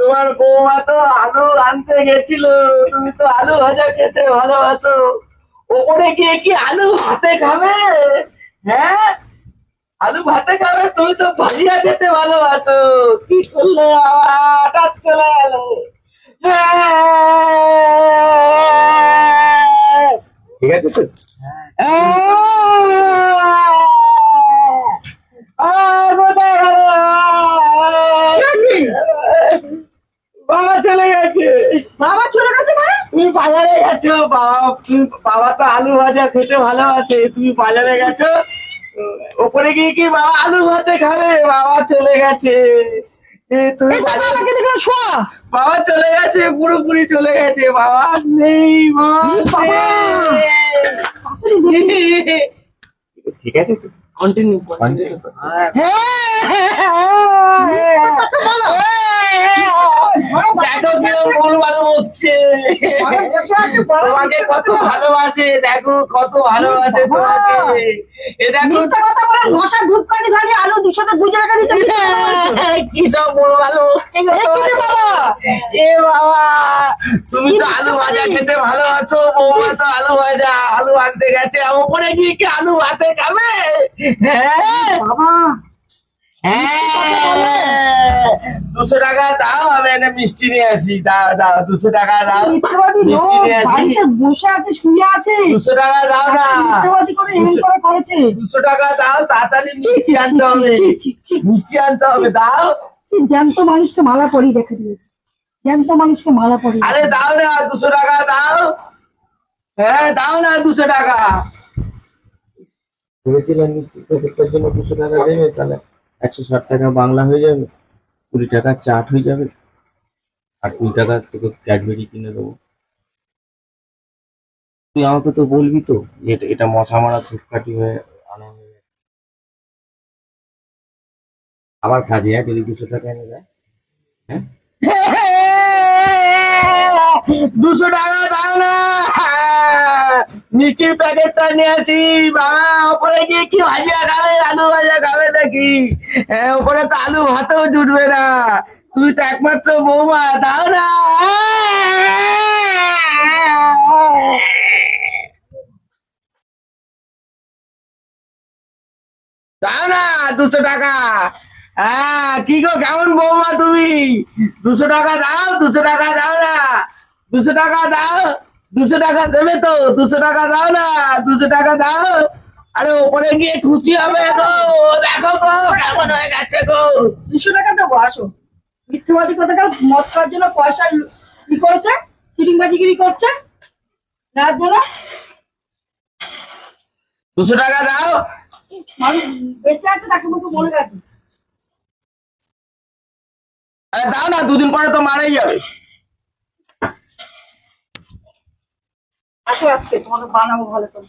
তোমার বৌমা তো আলু আনতে গেছিল। তুমি তো আলু ভাজা খেতে ভালোবাসো। ওপরে গিয়ে কি আলু ভাতে খাবে? হ্যাঁ? আলু ভাতে খাবে তুমি তো ভাজিয়া খেতে ভালোবাসো। কি করলে হঠাৎ চলে গেল। হ্যাঁ। ঠিক আছে তো? বাবা চলে গেছে। বাবা চলে গেছে মানে? তুমি বাজারে গেছো বাবা তুমি- বাবা তো আলু ভাজা খেতে ভালোবাসে তুমি বাজারে গেছো। ওপরে গিয়ে কি বাবা আলু ভাতে খাবে? বাবা চলে গেছে। এ, তুমি বাবাকে দেখলাম শোয়া। বাবা চলে গেছে পুরোপুরি চলে গেছে। বাবা নেই বাবা! ঠিক আছে কন্টিনিউ কন্টিনিউ দেখো কিরম ভুলভাল বকছে তোমাকে কত ভালোবাসে দেখো কত ভালোবাসে তোমাকে। এ দেখো কথা বলে মশা ধূপকাঠি ঝাড়িয়ে আলু দুশো তো দুই দিচ্ছে মিথ্যা কথা বলছে। কি সব ভুলভাল এ বাবা? এ বাবা তুমি তো আলু ভাজা খেতে ভালোবাসো বৌমা তো আলু ভাজা আলু আনতে গেছে। ওপরে গিয়ে কি আলু ভাতে খাবে? হ্যাঁ? বাবা হ্যাঁ দুশো টাকা দাও আমি একটা মিষ্টি নিয়ে আসি। দাও দাও দুশো টাকা দাও। মিষ্টি নিয়ে আসি। বসে আছে শুয়ে আছে। দুশো টাকা দাও না। দুশো টাকা দাও তাড়াতাড়ি মিষ্টি আনতে হবে। মিষ্টি আনতে হবে দাও। জ্যান্ত মানুষকে মালা পরিয়ে দেখে দিয়েছে। জ্যান্ত মানুষকে মালা পরি আরে দাও না দুশো টাকা দাও। হ্যাঁ দাও না দুশো টাকা। ভেবেছিলাম মিষ্টি প্যাকেটটার জন্য দুশো টাকা দেবে তাহলে একশো ষাট টাকা বাংলা হয়ে যাবে, কুড়ি টাকা চাট হয়ে যাবে। আর কুড়ি টাকা তোকে ক্যাডবেরি কিনে দেবো। তুই আমাকে তো বলবি তো এটা- এটা মশা মারা ধূপকাঠি হয়ে আনা হয়ে। আবার খাবি হ্যাঁ যদি দুশো টাকা এনে দেয় হ্যাঁ? দুশো টাকা মিষ্টির প্যাকেটটা নিয়ে আসি। বাবা, ওপরে গিয়ে কি ভাজিয়া খাবে? আলু ভাজা খাবে নাকি? হ্যাঁ ওপরে তো আলু ভাতেও জুটবে না। তুই তো একমাত্র বৌমা, দাও না। দাও না, দুশো টাকা। কি গো, কেমন বৌমা তুমি? দুশো টাকা দাও, দুশো টাকা দাও না। দুশো টাকা দাও। দুশো টাকা দেবে তো দুশো টাকা দাও না দুশো টাকা দাও। আরে ওপরে গিয়ে খুশি হবে গো দেখো গো কেমন হয়ে গেছে গো। দুশো টাকা দেবো আসো। মিথ্যাবাদী কথাটা মদ খাওয়ার জন্য পয়সা কি করেছে চিটিংবাজিগিরি করছে। নেওয়ার জন্য দুশো টাকা দাও। মানুষ বেঁচে আছে তাকে মতো মনে রাখি আরে দাও না দুদিন পরে তো মারাই যাবে। আসো আজকে তোমাকে বানাবো ভালো করে।